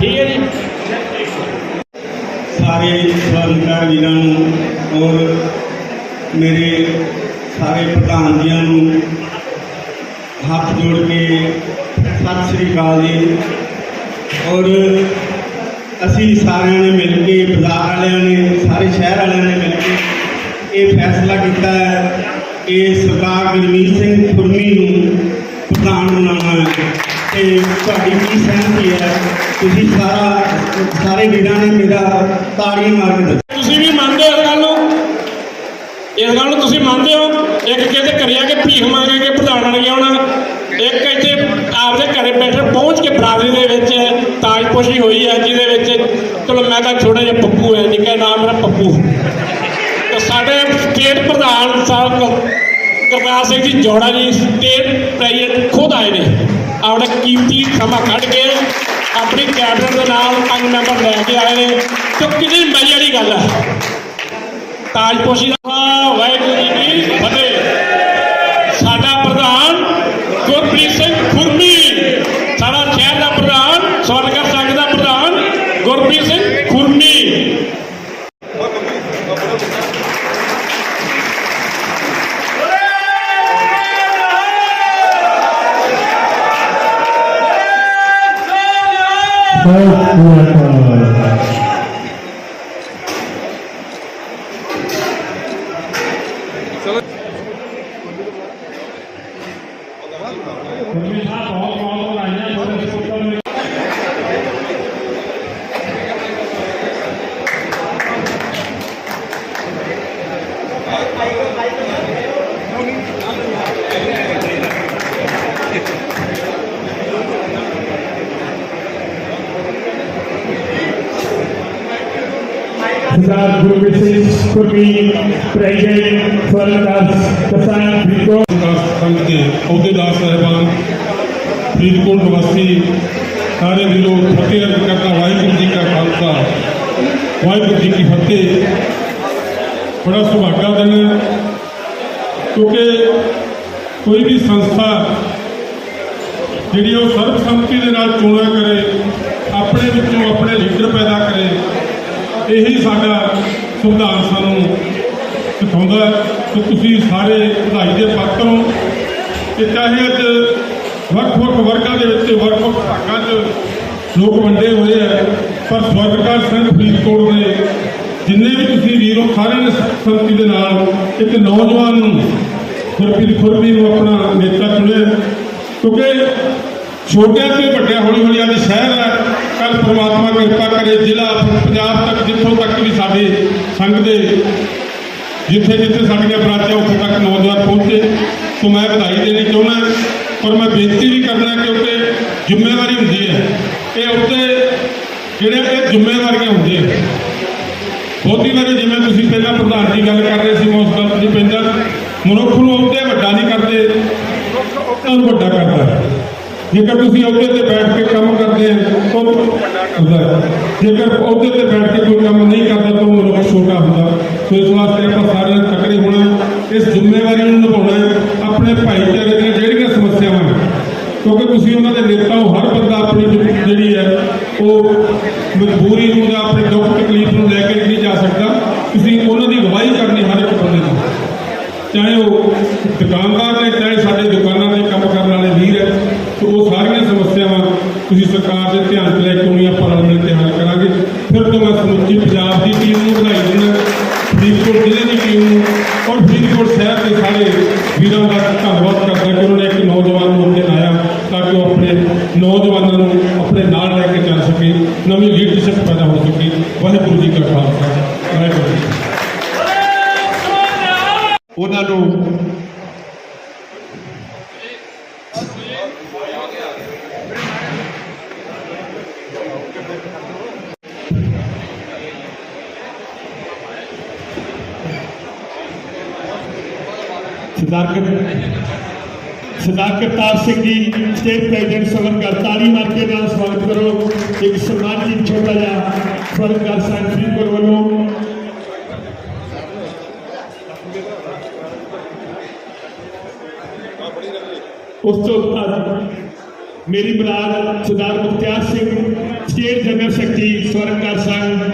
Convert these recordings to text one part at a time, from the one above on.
ਠੀਕ ਹੈ ਜੀ। ਸਾਰੇ ਸਵਾਗਤਕਾਰ ਵੀਰਾਂ ਨੂੰ ਔਰ ਮੇਰੇ ਸਾਰੇ ਪ੍ਰਧਾਨ ਜੀਆਂ ਨੂੰ ਹੱਥ ਜੋੜ ਕੇ ਸਤਿ ਸ੍ਰੀ ਅਕਾਲ ਜੀ। ਔਰ ਅਸੀਂ ਸਾਰਿਆਂ ਨੇ ਮਿਲ ਕੇ, ਬਾਜ਼ਾਰ ਵਾਲਿਆਂ ਨੇ, ਸਾਰੇ ਸ਼ਹਿਰ ਵਾਲਿਆਂ ਨੇ ਮਿਲ ਕੇ ਇਹ ਫੈਸਲਾ ਕੀਤਾ ਹੈ ਕਿ ਸਰਦਾਰ ਗੁਰਮੀਤ ਸਿੰਘ ਖੁਰਮੀ ਨੂੰ ਪ੍ਰਧਾਨ ਬਣਾਉਣਾ ਹੈ। ਤੇ ਤੁਹਾਡੀ ਕੀ ਸਹਿਮਤੀ ਹੈ? ਤੁਸੀਂ ਸਾਰਾ ਸਾਰੇ ਵੀਰਾਂ ਨੇ ਮੇਰਾ ਤਾੜੀਆਂ ਮਾਰ ਕੇ ਦੱਸਿਆ। ਤੁਸੀਂ ਵੀ ਮੰਨਦੇ ਹੋ ਇਸ ਗੱਲ ਨੂੰ? ਇਸ ਗੱਲ ਨੂੰ ਤੁਸੀਂ ਮੰਨਦੇ ਹੋ? ਇੱਕ ਕਿਤੇ ਘਰੇ ਆ ਕੇ ਭੀਖ ਮੰਗ ਕਿ ਪ੍ਰਧਾਨ ਬਣ ਗਿਆ ਹੋਣਾ, ਇੱਕ ਇੱਥੇ ਆਪਦੇ ਘਰੇ ਬੈਠੇ ਪਹੁੰਚ ਕੇ ਬਰਾਦਰੀ ਦੇ ਵਿੱਚ ਤਾਜਪੋਸ਼ੀ ਹੋਈ ਹੈ, ਜਿਹਦੇ ਵਿੱਚ ਚਲੋ ਮੈਂ ਤਾਂ ਛੋਟਾ ਜਿਹਾ ਪੱਪੂ ਹੈ ਨਿੱਕਾ ਨਾਮ ਮੇਰਾ ਪੱਪੂ। ਤੇ ਸਾਡੇ ਸਟੇਟ ਪ੍ਰਧਾਨ ਸਾਹਿਬ ਗੁਰ- ਗੁਰਦਾਸ ਸਿੰਘ ਜੀ ਜੋੜਾ ਜੀ, ਸਟੇਟ ਪ੍ਰੈਜ਼ੀਡੈਂਟ ਖੁਦ ਆਏ ਨੇ। ਆਪਣਾ ਕੀਮਤੀ ਸਮਾਂ ਕੱਢ ਕੇ ਆਪਣੀ ਕੈਬਨਿਟ ਦੇ ਨਾਲ ਪੰਜ ਮੈਂਬਰ ਲੈ ਕੇ ਆਏ ਨੇ। ਤੇ ਕਿੰਨੀ ਮਜ਼ੇ ਵਾਲੀ ਗੱਲ ਹੈ। ਤਾਜਪੋਸ਼ੀ ਦਾ ਵਾਹਿਗੁਰੂ। 因为他懂 Hazrat ਫਰੀਦਕੋਟ ਸਾਰੇ ਵੀਰੋ ਵਾਹਿਗੁਰੂ ਜੀ ਕਾ ਖਾਲਸਾ। ਵਾਹਿਗੁਰੂ ਜੀ ਕੀ ਫਤਿਹ। ਬੜਾ ਸੁਭਾਗਾ ਦਿਨ ਕਿਉਂਕਿ ਕੋਈ ਵੀ ਸੰਸਥਾ ਜਿਹੜੀ ਉਹ ਸਰਬਸੰਮਤੀ ਦੇ ਨਾਲ ਚੋਣਾਂ ਕਰੇ, ਆਪਣੇ ਵਿੱਚੋਂ ਆਪਣੇ ਲੀਡਰ ਪੈਦਾ ਕਰੇ ਇਹੀ ਸਾਡਾ ਸੰਵਿਧਾਨ ਸਾਨੂੰ ਸਿਖਾਉਂਦਾ ਕਿ ਤੁਸੀਂ ਸਾਰੇ ਵਧਾਈ ਦੇ ਪਾਤਰ ਹੋ ਕਿ ਚਾਹੇ ਅੱਜ ਵੱਖ-ਵੱਖ ਵਰਗਾਂ ਦੇ ਵਿੱਚ ਵੱਖ-ਵੱਖ ਭਾਗਾਂ 'ਚ ਲੋਕ ਵੰਡੇ ਹੋਏ ਹੈ ਪਰ ਸਵਰਗਕਾਰ ਸਿੰਘ ਫਰੀਦਕੋਟ ਦੇ ਜਿੰਨੇ ਵੀ ਤੁਸੀਂ ਵੀਰੋ ਸਾਰਿਆਂ ਨੇ ਸੰਮਤੀ ਦੇ ਨਾਲ ਇੱਕ ਨੌਜਵਾਨ ਨੂੰ ਗੁਰਪ੍ਰੀਤ ਖੁਰਮੀ ਨੂੰ ਆਪਣਾ ਨੇਤਾ ਚੁਣਿਆ ਕਿਉਂਕਿ ਛੋਟਿਆਂ ਤੋਂ ਵੱਡਿਆਂ ਹੌਲੀ ਹੌਲੀ ਅੱਜ ਸ਼ਹਿਰ ਹੈ। ਕੱਲ ਪ੍ਰਮਾਤਮਾ ਕਿਰਪਾ ਕਰੇ ਜ਼ਿਲ੍ਹਾ, ਪੰਜਾਬ ਤੱਕ, ਜਿੱਥੋਂ ਤੱਕ ਵੀ ਸਾਡੇ ਸੰਘ ਦੇ, ਜਿੱਥੇ ਜਿੱਥੇ ਸਾਡੀਆਂ ਬਰਾਤਾਂ, ਉੱਥੇ ਤੱਕ ਨੌਜਵਾਨ ਪਹੁੰਚੇ। ਸੋ ਮੈਂ ਵਧਾਈ ਦੇਣੀ ਚਾਹੁੰਦਾ ਪਰ ਮੈਂ ਬੇਨਤੀ ਵੀ ਕਰਦਾ ਕਿਉਂਕਿ ਜ਼ਿੰਮੇਵਾਰੀ ਹੁੰਦੀ ਹੈ। ਇਹ ਉੱਤੇ ਜਿਹੜੇ ਇਹ ਜ਼ਿੰਮੇਵਾਰੀਆਂ ਹੁੰਦੀਆਂ ਬਹੁਤੀ ਵਾਰੀ ਜਿਵੇਂ ਤੁਸੀਂ ਪਹਿਲਾਂ ਪ੍ਰਧਾਨ ਜੀ ਗੱਲ ਕਰ ਰਹੇ ਸੀ ਮੈਂ ਉਸ ਗੱਲ ਤੇ ਪੈਂਦਾ ਮਨੁੱਖ ਨੂੰ ਉੱਤੇ ਵੱਡਾ ਨਹੀਂ ਕਰਦੇ ਉਹਨੂੰ ਵੱਡਾ ਕਰਦਾ ਜੇਕਰ ਤੁਸੀਂ ਉਹਦੇ ਤੇ ਬੈਠ ਕੇ ਕੰਮ ਕਰਦੇ ਹੋ ਤਾਂ ਉਹ ਜੇਕਰ ਉਹਦੇ ਤੇ ਬੈਠ ਕੇ ਕੋਈ ਕੰਮ ਨਹੀਂ ਕਰਦਾ, ਤਾਂ ਉਹ ਮਨੁੱਖ ਛੋਟਾ ਹੁੰਦਾ। ਸੋ ਇਸ ਵਾਸਤੇ ਆਪਾਂ ਸਾਰਿਆਂ ਨੇ ਤਕੜੇ ਹੋਣਾ ਇਸ ਜ਼ਿੰਮੇਵਾਰੀ ਨੂੰ ਨਿਭਾਉਣਾ ਆਪਣੇ ਭਾਈਚਾਰੇ ਦੀਆਂ ਜਿਹੜੀਆਂ ਸਮੱਸਿਆਵਾਂ ਨੇ, ਕਿਉਂਕਿ ਤੁਸੀਂ ਉਹਨਾਂ ਦੇ ਨੇਤਾ ਹੋ, ਹਰ ਬੰਦਾ ਆਪਣੀ ਜਿਹੜੀ- ਹੈ, ਉਹ ਮਜਬੂਰੀ ਨੂੰ ਜਾਂ ਆਪਣੇ ਦੁੱਖ ਤਕਲੀਫ ਨੂੰ ਲੈ ਕੇ ਨਹੀਂ ਜਾ ਸਕਦਾ। ਤੁਸੀਂ ਉਹਨਾਂ ਦੀ ਅਗਵਾਈ ਕਰਨੀ ਹਰ ਇੱਕ ਬੰਦੇ ਨੂੰ ਚਾਹੇ ਉਹ ਦੁਕਾਨਦਾਰ ਨੇ, ਚਾਹੇ ਸਾਡੇ ਦੁਕਾਨਾਂ ਤੇ ਕੰਮ ਕਰਨ ਵਾਲੇ ਵੀਰ ਹੈ ਸੋ ਉਹ ਸਾਰੀਆਂ ਸਮੱਸਿਆਵਾਂ ਤੁਸੀਂ ਦੇ ਧਿਆਨ 'ਚ ਲੈ ਕੇ ਆਉਣੀਆਂ ਆਪਾਂ ਰਲ ਮਿਲ ਕੇ ਹੱਲ ਕਰਾਂਗੇ। ਫਿਰ ਤੋਂ ਮੈਂ ਸਮੁੱਚੀ ਪੰਜਾਬ ਦੀ ਟੀਮ ਨੂੰ ਵਧਾਈ ਦਿੰਦਾ, ਫਰੀਦਕੋਟ ਜ਼ਿਲ੍ਹੇ ਦੀ ਟੀਮ ਨੂੰ ਔਰ ਫਰੀਦਕੋਟ ਸ਼ਹਿਰ ਦੇ ਸਾਰੇ ਵੀਰਾਂ ਦਾ ਧੰਨਵਾਦ ਕਰਦਾ ਕਿ ਉਹਨਾਂ ਨੇ ਇੱਕ ਨੌਜਵਾਨ ਨੂੰ ਅੱਗੇ ਲਾਇਆ ਤਾਂ ਕਿ ਉਹ ਆਪਣੇ ਨੌਜਵਾਨਾਂ ਨੂੰ ਆਪਣੇ ਨਾਲ ਲੈ ਕੇ ਚੱਲ ਸਕੇ, ਨਵੀਂ ਲੀਡਰਸ਼ਿਪ ਪੈਦਾ ਹੋ ਸਕੇ। ਵਾਹਿਗੁਰੂ ਜੀ ਕਾ ਖਾਲਸਾ, ਵਾਹਿਗੁਰੂ ਜੀ ਉਹਨਾਂ ਨੂੰ ਸਰਦਾਰ ਕਰ- ਸਰਦਾਰ ਕਰਤਾਰ ਸਿੰਘ ਜੀ ਸਟੇਟ ਪ੍ਰੈਜ਼ੀਡੈਂਟ ਸਵਰਨ ਕਰ ਤਾਲੀ ਮਾਰ ਕੇ ਨਾਲ ਸਵਾਗਤ ਕਰੋ। ਇੱਕ ਸਨਮਾਨਿਤ ਛੋਟਾ ਜਿਹਾ ਸਵਰਨ ਕਰ ਸਾਹਿਬ ਫਰੀਦਕੋਟ ਵੱਲੋਂ। ਉਸ ਤੋਂ ਬਾਅਦ ਮੇਰੀ ਬਰਾਦ Sardar Mukhtiar Singh state general secretary Swarnkar Sangh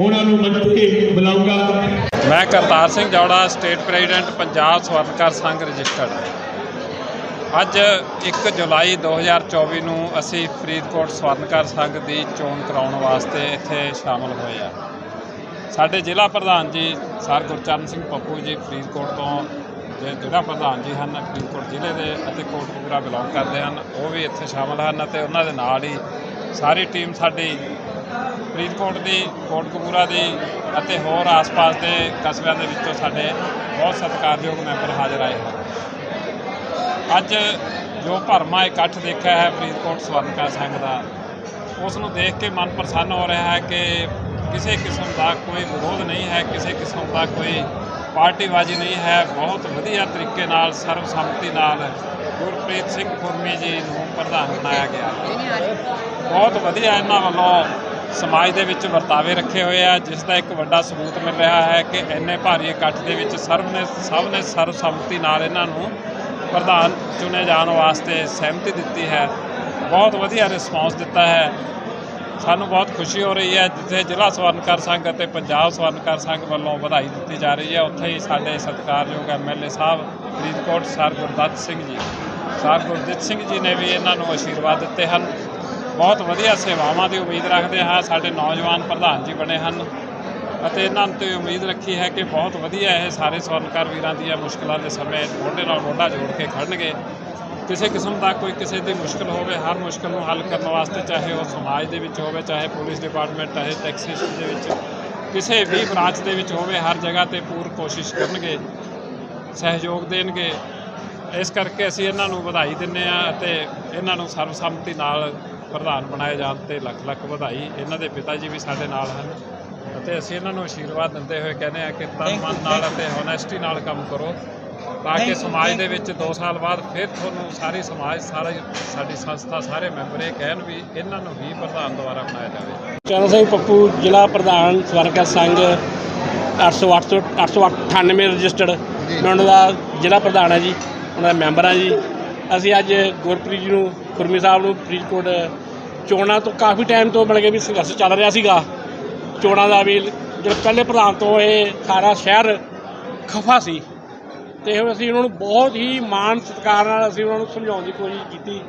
ਉਹਨਾਂ ਨੂੰ ਮੰਚ ਤੇ ਬੁਲਾਉਂਗਾ ਮੈਂ Kartar Singh Jaura state president Punjab Swarnkar Sangh registered. ਅੱਜ 1 ਜੁਲਾਈ 2024 ਨੂੰ ਅਸੀਂ ਫਰੀਦਕੋਟ ਸਵਰਨਕਾਰ ਸੰਘ ਦੀ ਚੋਣ ਕਰਾਉਣ ਵਾਸਤੇ ਇੱਥੇ ਸ਼ਾਮਲ ਹੋਏ ਆ ਸਾਡੇ ਜ਼ਿਲ੍ਹਾ ਪ੍ਰਧਾਨ ਜੀ ਸਰ ਗੁਰਚਰਨ ਸਿੰਘ ਪੱਪੂ ਜੀ ਫਰੀਦਕੋਟ ਤੋਂ, ਜੇ ਜ਼ਿਲ੍ਹਾ ਪ੍ਰਧਾਨ ਜੀ ਹਨ, ਫਰੀਦਕੋਟ ਜ਼ਿਲ੍ਹੇ ਦੇ ਅਤੇ ਕੋਟਕਪੂਰਾ ਬਿਲੋਂਗ ਕਰਦੇ ਹਨ, ਉਹ ਵੀ ਇੱਥੇ ਸ਼ਾਮਲ ਹਨ ਅਤੇ ਉਹਨਾਂ ਦੇ ਨਾਲ ਹੀ ਸਾਰੀ ਟੀਮ ਸਾਡੀ ਫਰੀਦਕੋਟ ਦੀ ਕੋਟਕਪੂਰਾ ਦੀ ਅਤੇ ਹੋਰ ਆਸ-ਪਾਸ ਦੇ ਕਸਬਿਆਂ ਦੇ ਵਿੱਚੋਂ ਸਾਡੇ ਬਹੁਤ ਸਤਿਕਾਰਯੋਗ ਮੈਂਬਰ ਹਾਜ਼ਰ ਆਏ ਹਨ। ਅੱਜ ਜੋ ਭਰਮਾ ਇਕੱਠ ਦੇਖਿਆ ਹੈ ਫਰੀਦਕੋਟ ਸਵਰਨਕਾ ਸੰਘ ਦਾ ਉਸ ਨੂੰ ਦੇਖ ਕੇ ਮਨ ਪ੍ਰਸੰਨ ਹੋ ਰਿਹਾ ਹੈ ਕਿ ਕਿਸੇ ਕਿਸਮ ਦਾ ਕੋਈ ਵਿਰੋਧ ਨਹੀਂ ਹੈ, ਕਿਸੇ ਕਿਸਮ ਦਾ ਕੋਈ ਪਾਰਟੀਬਾਜ਼ੀ ਨਹੀਂ ਹੈ। ਬਹੁਤ ਵਧੀਆ ਤਰੀਕੇ ਨਾਲ, ਸਰਬਸੰਮਤੀ ਨਾਲ ਗੁਰਪ੍ਰੀਤ ਸਿੰਘ ਖੁਰਮੀ ਜੀ ਨੂੰ ਪ੍ਰਧਾਨ ਬਣਾਇਆ ਗਿਆ। ਬਹੁਤ ਵਧੀਆ ਇਹਨਾਂ ਵੱਲੋਂ ਸਮਾਜ ਦੇ ਵਿੱਚ ਵਰਤਾਵੇ ਰੱਖੇ ਹੋਏ ਆ, ਜਿਸ ਦਾ ਇੱਕ ਵੱਡਾ ਸਬੂਤ ਮਿਲ ਰਿਹਾ ਹੈ ਕਿ ਇੰਨੇ ਭਾਰੀ ਇਕੱਠ ਦੇ ਵਿੱਚ ਸਰਬ ਨੇ, ਸਭ ਨੇ ਸਰਬਸੰਮਤੀ ਨਾਲ ਇਹਨਾਂ ਨੂੰ ਪ੍ਰਧਾਨ ਚੁਣੇ ਜਾਣ ਵਾਸਤੇ ਸਹਿਮਤੀ ਦਿੱਤੀ ਹੈ। ਬਹੁਤ ਵਧੀਆ ਰਿਸਪਾਂਸ ਦਿੱਤਾ ਹੈ। ਸਾਨੂੰ ਬਹੁਤ ਖੁਸ਼ੀ ਹੋ ਰਹੀ ਹੈ, ਜਿੱਥੇ ਜ਼ਿਲ੍ਹਾ ਸਵਰਨਕਾਰ ਸੰਘ ਅਤੇ ਪੰਜਾਬ ਸਵਰਨਕਾਰ ਸੰਘ ਵੱਲੋਂ ਵਧਾਈ ਦਿੱਤੀ ਜਾ ਰਹੀ ਹੈ। ਉੱਥੇ ਹੀ ਸਾਡੇ ਸਤਿਕਾਰਯੋਗ ਐਮਐਲਏ ਸਾਹਿਬ, ਫਰੀਦਕੋਟ ਸਰ ਗੁਰਦੱਤ ਸਿੰਘ ਜੀ। ਸਰ ਗੁਰਦਿੱਤ ਸਿੰਘ ਜੀ ਨੇ ਵੀ ਇਹਨਾਂ ਨੂੰ ਆਸ਼ੀਰਵਾਦ ਦਿੱਤੇ ਹਨ। ਬਹੁਤ ਵਧੀਆ ਸੇਵਾਵਾਂ ਦੀ ਉਮੀਦ ਰੱਖਦੇ ਹਾਂ। ਸਾਡੇ ਨੌਜਵਾਨ ਪ੍ਰਧਾਨ ਜੀ ਬਣੇ ਹਨ ਅਤੇ ਇਹਨਾਂ ਤੇ ਉਮੀਦ ਰੱਖੀ ਹੈ ਕਿ ਬਹੁਤ ਵਧੀਆ ਇਹ ਸਾਰੇ ਸਵਰਨਕਾਰ ਵੀਰਾਂ ਦੀਆਂ ਮੁਸ਼ਕਲਾਂ ਦੇ ਸਮੇਂ ਮੋਢੇ ਨਾਲ ਮੋਢਾ ਜੋੜ ਕੇ ਖੜਨਗੇ ਕਿਸੇ ਕਿਸਮ ਦਾ ਕੋਈ ਕਿਸੇ ਦੀ ਮੁਸ਼ਕਲ ਹੋਵੇ, ਹਰ ਮੁਸ਼ਕਲ ਨੂੰ ਹੱਲ ਕਰਨ ਵਾਸਤੇ ਚਾਹੇ ਉਹ ਸਮਾਜ ਦੇ ਵਿੱਚ ਹੋਵੇ, ਚਾਹੇ ਪੁਲਿਸ ਡਿਪਾਰਟਮੈਂਟ, ਚਾਹੇ ਟੈਕਸੇਸ਼ਨ ਦੇ ਵਿੱਚ, ਕਿਸੇ ਵੀ ਬ੍ਰਾਂਚ ਦੇ ਵਿੱਚ ਹੋਵੇ, ਹਰ ਜਗ੍ਹਾ ਤੇ ਪੂਰ ਕੋਸ਼ਿਸ਼ ਕਰਨਗੇ, ਸਹਿਯੋਗ ਦੇਣਗੇ। ਇਸ ਕਰਕੇ ਅਸੀਂ ਇਹਨਾਂ ਨੂੰ ਵਧਾਈ ਦਿੰਨੇ ਆ ਅਤੇ ਇਹਨਾਂ ਨੂੰ ਸਰਬਸੰਮਤੀ ਨਾਲ ਪ੍ਰਧਾਨ ਬਣਾਏ ਜਾਣ ਤੇ ਲੱਖ ਲੱਖ ਵਧਾਈ ਇਹਨਾਂ ਦੇ ਪਿਤਾ ਜੀ ਵੀ ਸਾਡੇ ਨਾਲ ਹਨ। ਅਤੇ ਅਸੀਂ ਇਹਨਾਂ ਨੂੰ ਆਸ਼ੀਰਵਾਦ ਦਿੰਦੇ ਹੋਏ ਕਹਿੰਦੇ ਆ ਕਿ ਤਨ ਮਨ ਨਾਲ ਅਤੇ ਹੋਨੈਸਟੀ ਨਾਲ ਕੰਮ ਕਰੋ ਤਾਂ ਕਿ ਸਮਾਜ ਦੇ ਵਿੱਚ 2 ਸਾਲ ਬਾਅਦ ਫਿਰ ਤੁਹਾਨੂੰ ਸਾਰੀ ਸਮਾਜ ਸਾਰਾ ਸਾਡੀ ਸੰਸਥਾ ਸਾਰੇ ਮੈਂਬਰ ਇਹ ਕਹਿਣ ਵੀ ਇਹਨਾਂ ਨੂੰ ਵੀ ਪ੍ਰਧਾਨ ਦੁਆਰਾ ਬਣਾਇਆ ਜਾਵੇ। ਚਰਨ ਸਿੰਘ ਪੱਪੂ ਜ਼ਿਲ੍ਹਾ ਪ੍ਰਧਾਨ ਸਵਰਨਕਾਰ ਸੰਘ 808 898 ਰਜਿਸਟਰਡ। ਮੈਂ ਉਹਨਾਂ ਦਾ ਜ਼ਿਲ੍ਹਾ ਪ੍ਰਧਾਨ ਹੈ ਜੀ ਉਹਨਾਂ ਦਾ ਮੈਂਬਰ ਹਾਂ ਜੀ। ਅਸੀਂ ਅੱਜ ਗੁਰਪ੍ਰੀਤ ਜੀ ਨੂੰ, ਖੁਰਮੀ ਸਾਹਿਬ ਨੂੰ ਫਰੀਦਕੋਟ ਚੋਣਾਂ ਤੋਂ ਕਾਫੀ ਟਾਈਮ ਤੋਂ ਮਿਲ ਕੇ ਵੀ ਸੰਘਰਸ਼ ਚੱਲ ਰਿਹਾ ਸੀਗਾ। ਚੋਣਾਂ ਦਾ ਵੀ ਜਿਹੜੇ ਪਹਿਲੇ ਪ੍ਰਧਾਨ ਤੋਂ ਇਹ ਸਾਰਾ ਸ਼ਹਿਰ ਖਫਾ ਸੀ। ਤੇ ਹੁਣ ਅਸੀਂ ਉਹਨਾਂ ਨੂੰ ਬਹੁਤ ਹੀ ਮਾਣ ਸਤਿਕਾਰ ਨਾਲ ਅਸੀਂ ਉਹਨਾਂ ਨੂੰ ਸਮਝਾਉਣ ਦੀ ਕੋਸ਼ਿਸ਼ ਕੀਤੀ।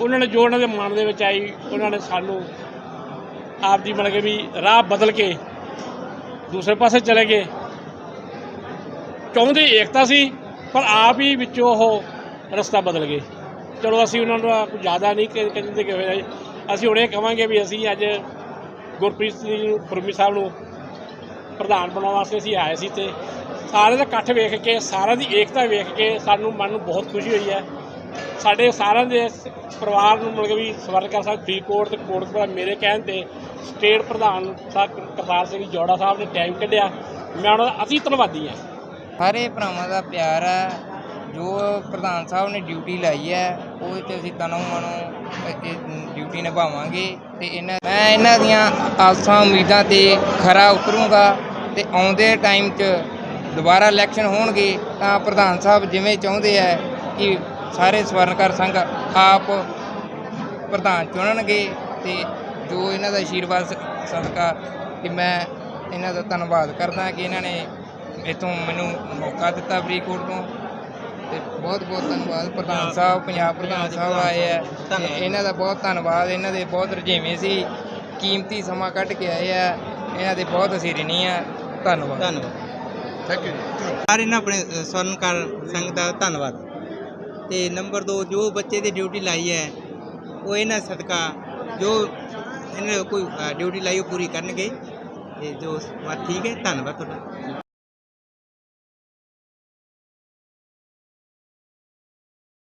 ਉਹਨਾਂ ਨੇ ਜੋ ਉਹਨਾਂ ਦੇ ਮਨ ਦੇ ਵਿੱਚ ਆਈ, ਉਹਨਾਂ ਨੇ ਸਾਨੂੰ ਆਪ ਦੀ ਮਤਲਬ ਕਿ ਵੀ ਰਾਹ ਬਦਲ ਕੇ ਦੂਸਰੇ ਪਾਸੇ ਚਲੇ ਗਏ। ਚਾਹੁੰਦੇ ਏਕਤਾ ਸੀ, ਪਰ ਆਪ ਹੀ ਵਿੱਚੋਂ ਉਹ ਰਸਤਾ ਬਦਲ ਗਏ। ਚਲੋ ਅਸੀਂ ਉਹਨਾਂ ਦਾ ਕੁਝ ਜ਼ਿਆਦਾ ਨਹੀਂ ਕਹਿ- ਕਹਿੰਦੇ ਕਿ ਹੋਇਆ ਅਸੀਂ ਹੁਣੇ ਕਹਾਂਗੇ ਵੀ ਅਸੀਂ ਅੱਜ ਗੁਰਪ੍ਰੀਤ ਸਿੰਘ ਨੂੰ ਸਾਹਿਬ ਨੂੰ ਪ੍ਰਧਾਨ ਬਣਾਉਣ ਵਾਸਤੇ ਅਸੀਂ ਆਏ ਸੀ ਤੇ ਸਾਰੇ ਦਾ ਇਕੱਠ ਵੇਖ ਕੇ, ਸਾਰਿਆਂ ਦੀ ਏਕਤਾ ਵੇਖ ਕੇ ਸਾਨੂੰ ਮਨ ਨੂੰ ਬਹੁਤ ਖੁਸ਼ੀ ਹੋਈ ਹੈ। ਸਾਡੇ ਸਾਰਿਆਂ ਦੇ ਪਰਿਵਾਰ ਨੂੰ ਮਿਲ ਕੇ ਵੀ ਸਵਰਨਕਾਰ ਸਾਹਿਬ, ਫਰੀਦਕੋਟ ਤੇ ਕੋਟਕਪੁਰਾ ਮੇਰੇ ਕਹਿਣ ਤੇ ਸਟੇਟ ਪ੍ਰਧਾਨ ਸਾਹਿਬ ਕਰਤਾਰ ਸਿੰਘ ਜੋੜਾ ਸਾਹਿਬ ਨੇ ਟਾਈਮ ਕੱਢਿਆ। ਮੈਂ ਉਹਨਾਂ ਦਾ ਅਤੀ ਧੰਨਵਾਦੀ ਹਾਂ। ਸਾਰੇ ਭਰਾਵਾਂ ਦਾ ਪਿਆਰ ਹੈ ਜੋ ਪ੍ਰਧਾਨ ਸਾਹਿਬ ਨੇ ਡਿਊਟੀ ਲਾਈ ਹੈ, ਉਹ 'ਚ ਅਸੀਂ ਤਨੋਂ ਮਨੋਂ ਡਿਊਟੀ ਨਿਭਾਵਾਂਗੇ ਤੇ ਇਹਨਾਂ ਮੈਂ ਇਹਨਾਂ ਦੀਆਂ ਆਸਾਂ ਉਮੀਦਾਂ ਤੇ ਖਰਾ ਉਤਰੂੰਗਾ ਤੇ ਆਉਂਦੇ ਟਾਈਮ 'ਚ ਦੁਬਾਰਾ ਇਲੈਕਸ਼ਨ ਹੋਣਗੇ ਤਾਂ ਪ੍ਰਧਾਨ ਸਾਹਿਬ ਜਿਵੇਂ ਚਾਹੁੰਦੇ ਆ ਕਿ ਸਾਰੇ ਸਵਰਨਕਾਰ ਸੰਘ ਆਪ ਪ੍ਰਧਾਨ ਚੁਣਨਗੇ ਤੇ ਜੋ ਇਹਨਾਂ ਦਾ ਆਸ਼ੀਰਵਾਦ ਸਦਕਾ ਕਿ ਮੈਂ ਇਹਨਾਂ ਦਾ ਧੰਨਵਾਦ ਕਰਦਾ ਕਿ ਇਹਨਾਂ ਨੇ ਇੱਥੋਂ ਮੈਨੂੰ ਮੌਕਾ ਦਿੱਤਾ ਫਰੀਦਕੋਟ ਤੋਂ। ਤੇ ਬਹੁਤ ਬਹੁਤ ਧੰਨਵਾਦ। ਪ੍ਰਧਾਨ ਸਾਹਿਬ ਪੰਜਾਬ ਪ੍ਰਧਾਨ ਸਾਹਿਬ ਆਏ ਆ। ਤੇ ਇਹਨਾਂ ਦਾ ਬਹੁਤ ਧੰਨਵਾਦ। ਇਹਨਾਂ ਦੇ ਬਹੁਤ ਰੁਝੇਵੇਂ ਸੀ। ਕੀਮਤੀ ਸਮਾਂ ਕੱਢ ਕੇ ਆਏ ਆ। ਇਹਨਾਂ ਦੇ ਬਹੁਤ ਅਸੀਂ ਰਿਣੀ ਆ। ਧੰਨਵਾਦ। ਧੰਨਵਾਦ। ਥੈਂਕ ਯੂ ਸਾਰੇ ਨਾ ਆਪਣੇ ਸਵਰਨਕਾਰ ਸੰਘ ਦਾ ਧੰਨਵਾਦ। ਤੇ ਨੰਬਰ 2 ਜੋ ਬੱਚੇ ਦੀ ਡਿਊਟੀ ਲਾਈ ਹੈ ਉਹ ਇਹਨਾਂ ਸਦਕਾ ਜੋ ਇਹਨਾਂ ਕੋਈ ਡਿਊਟੀ ਲਾਈ ਉਹ ਪੂਰੀ ਕਰਨਗੇ। ਇਹ ਜੋ ਬਾਤ ਠੀਕ ਹੈ। ਧੰਨਵਾਦ ਤੁਹਾਡਾ।